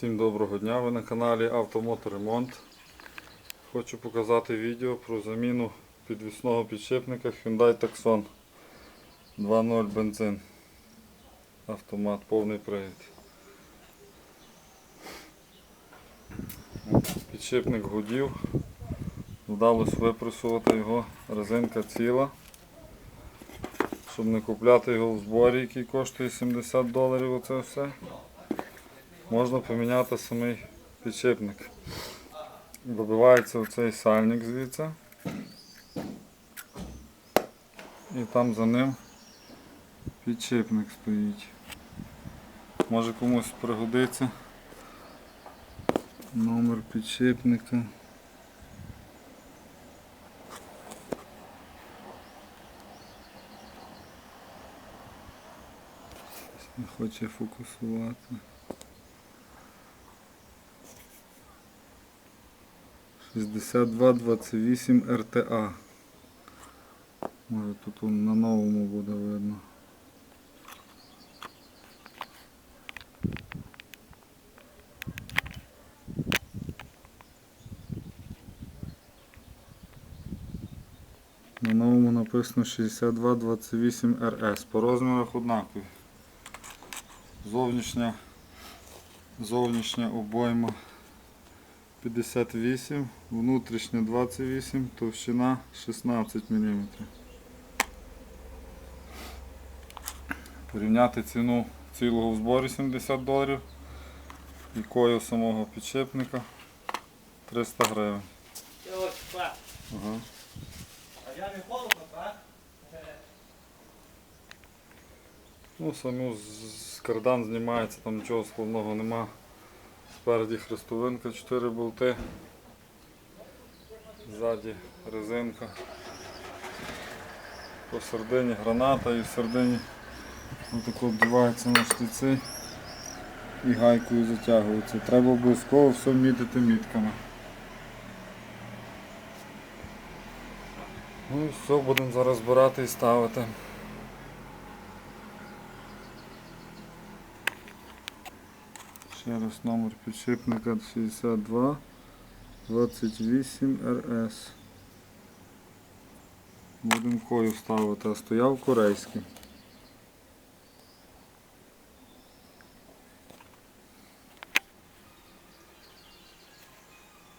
Всім доброго дня, ви на каналі Автомоторемонт. Хочу показати відео про заміну підвісного підшипника Hyundai Tucson 2.0 бензин. Автомат, повний привід. Підшипник гудів. Вдалося випресувати його, резинка ціла. Щоб не купляти його в зборі, який коштує 70 доларів, оце все можна поміняти самий підшипник. Вибивається оцей сальник звідси. І там за ним підшипник стоїть. Може комусь пригодиться номер підшипника. Не хоче фокусувати. 6228 РТА. Може тут он на новому буде видно. На новому написано 6228 РС. По розмірах однакові. Зовнішня, зовнішня обойма 58, внутрішня 28, товщина 16 мм. Порівняти ціну цілого в зборі 70 доларів і кою самого підшипника 300 гривень. Ага. А я не холодно, так? Ну, саму з- кардан знімається, там нічого складного нема. Спереді хрестовинка, 4 болти. Ззаді резинка. Посередині граната і всередині отако вдівається на штиці і гайкою затягується. Треба обов'язково все мітити мітками. Ну і все, будемо зараз збирати і ставити. Ще раз номер підшипника 62 28 РС. Будемо кою ставити, а стояв корейський.